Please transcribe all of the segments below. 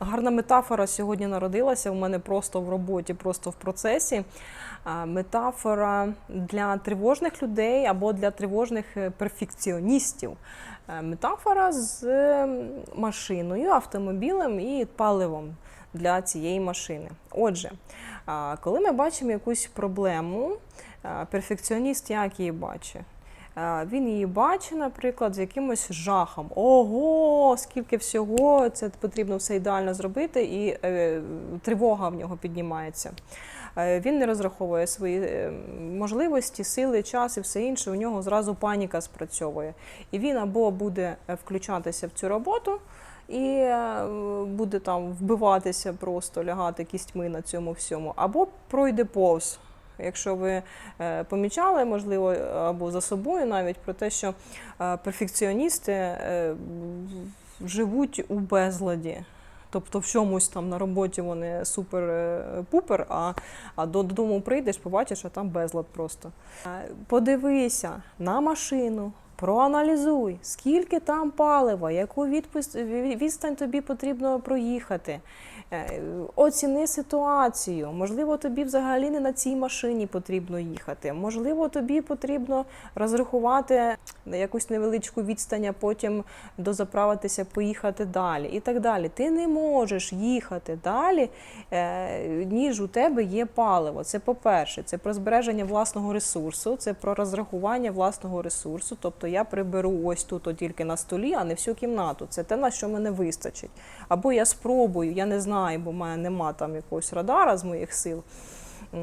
Гарна метафора сьогодні народилася у мене просто в роботі, просто в процесі. Метафора для тривожних людей або для тривожних е, перфекціоністів. Е, Метафора з машиною, автомобілем і паливом для цієї машини. Отже, коли ми бачимо якусь проблему, перфекціоніст як її бачить? Е, Він її бачить, наприклад, з якимось жахом. Ого, скільки всього, це потрібно все ідеально зробити, і е, тривога в нього піднімається. Е, Він не розраховує свої можливості, сили, час і все інше. У нього зразу паніка спрацьовує. І він або буде включатися в цю роботу. І буде там вбиватися, просто лягати кістьми на цьому всьому, або пройде повз. Якщо ви е, помічали, можливо, або за собою навіть про те, що е, перфекціоністи е, живуть у безладі. Тобто в чомусь там на роботі вони супер-пупер, а, а додому прийдеш, побачиш, а там безлад просто. Подивися на машину, проаналізуй, скільки там палива, яку відстань тобі потрібно проїхати. Е, Оціни ситуацію. Можливо, тобі взагалі не на цій машині потрібно їхати. Можливо, тобі потрібно розрахувати якусь невеличку відстань, а потім дозаправитися, поїхати далі і так далі. Ти не можеш їхати далі, е, ніж у тебе є паливо. Це по-перше, це про збереження власного ресурсу, це про розрахування власного ресурсу. Тобто я приберу ось тут от тільки на столі, а не всю кімнату. Це те, на що мене вистачить. Або я спробую, я не знаю, бо в мене нема там якогось радара з моїх сил.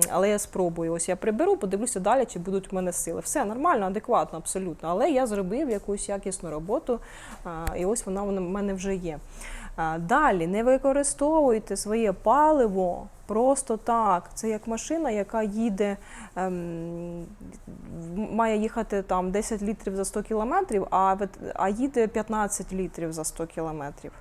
Але я спробую. Ось я приберу, подивлюся далі, чи будуть в мене сили. Все нормально, адекватно, абсолютно. Але я зробив якусь якісну роботу, і ось вона в мене вже є. Далі не використовуйте своє паливо просто так. Це як машина, яка їде, ем, має їхати там 10 літрів за 100 кілометрів, а, а їде 15 літрів за 100 кілометрів.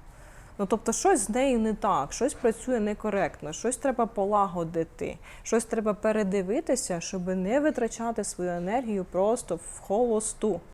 Ну, тобто, щось з нею не так, щось працює некоректно, щось треба полагодити, щось треба передивитися, щоб не витрачати свою енергію просто в холосту.